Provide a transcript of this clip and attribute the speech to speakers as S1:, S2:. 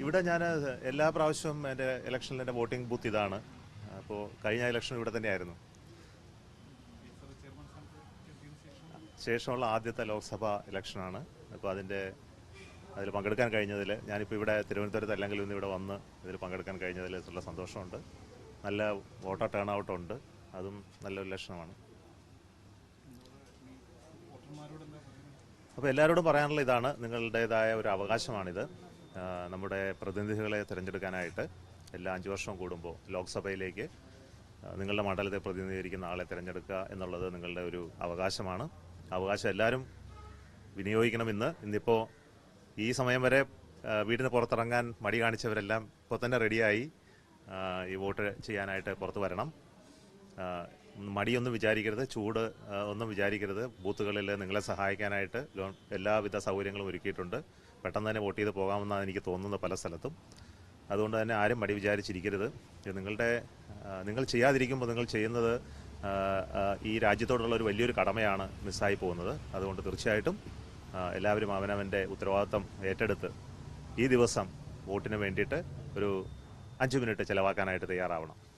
S1: ഇവിടെ ഞാൻ എല്ലാ പ്രാവശ്യവും എന്റെ ഇലക്ഷനിൽ എന്റെ വോട്ടിംഗ് ബൂത്ത് ഇതാണ്. അപ്പോൾ കഴിഞ്ഞ ഇലക്ഷൻ ഇവിടെ തന്നെയായിരുന്നു. ശേഷമുള്ള ആദ്യത്തെ ലോക്സഭ ഇലക്ഷനാണ് അപ്പോൾ അതിന്റെ അതിൽ പങ്കെടുക്കാൻ കഴിഞ്ഞതിൽ ഞാനിപ്പോൾ ഇവിടെ തിരുവനന്തപുരത്ത് അല്ലെങ്കിൽ ഇന്ന് ഇവിടെ വന്ന് ഇതിൽ പങ്കെടുക്കാൻ കഴിഞ്ഞതിൽ ഉള്ള സന്തോഷമുണ്ട്. നല്ല വോട്ടർ ടേൺ ഔട്ട് ഉണ്ട്. അതും നല്ലൊരു ലക്ഷണമാണ്. അപ്പോൾ എല്ലാവരോടും പറയാനുള്ള ഇതാണ്. നിങ്ങളുടേതായ ഒരു അവകാശമാണിത്. നമ്മുടെ പ്രതിനിധികളെ തിരഞ്ഞെടുക്കാനായിട്ട് എല്ലാ അഞ്ച് വർഷം കൂടുമ്പോൾ ലോക്സഭയിലേക്ക് നിങ്ങളുടെ മണ്ഡലത്തെ പ്രതിനിധീകരിക്കുന്ന ആളെ തിരഞ്ഞെടുക്കുക എന്നുള്ളത് നിങ്ങളുടെ ഒരു അവകാശമാണ്. അവകാശം എല്ലാവരും വിനിയോഗിക്കണമെന്ന് ഇന്നിപ്പോൾ ഈ സമയം വരെ വീടിന് പുറത്തിറങ്ങാൻ മടി കാണിച്ചവരെല്ലാം ഇപ്പോൾ തന്നെ റെഡിയായി ഈ വോട്ട് ചെയ്യാനായിട്ട് പുറത്തു വരണം. മടിയൊന്നും വിചാരിക്കരുത് ചൂട് ഒന്നും വിചാരിക്കരുത്. ബൂത്തുകളിൽ നിങ്ങളെ സഹായിക്കാനായിട്ട് എല്ലാവിധ സൗകര്യങ്ങളും ഒരുക്കിയിട്ടുണ്ട്. പെട്ടെന്ന് തന്നെ വോട്ട് ചെയ്ത് പോകാമെന്നാണ് എനിക്ക് തോന്നുന്നത് പല സ്ഥലത്തും. അതുകൊണ്ട് തന്നെ ആരും മടി വിചാരിച്ചിരിക്കരുത്. നിങ്ങളുടെ നിങ്ങൾ ചെയ്യാതിരിക്കുമ്പോൾ നിങ്ങൾ ചെയ്യുന്നത് ഈ രാജ്യത്തോടുള്ള ഒരു വലിയൊരു കടമയാണ് മിസ്സായി പോകുന്നത്. അതുകൊണ്ട് തീർച്ചയായിട്ടും എല്ലാവരും അവനവന്റെ ഉത്തരവാദിത്തം ഏറ്റെടുത്ത് ഈ ദിവസം വോട്ടിന് വേണ്ടിയിട്ട് ഒരു അഞ്ച് മിനിറ്റ് ചിലവാക്കാനായിട്ട് തയ്യാറാവണം.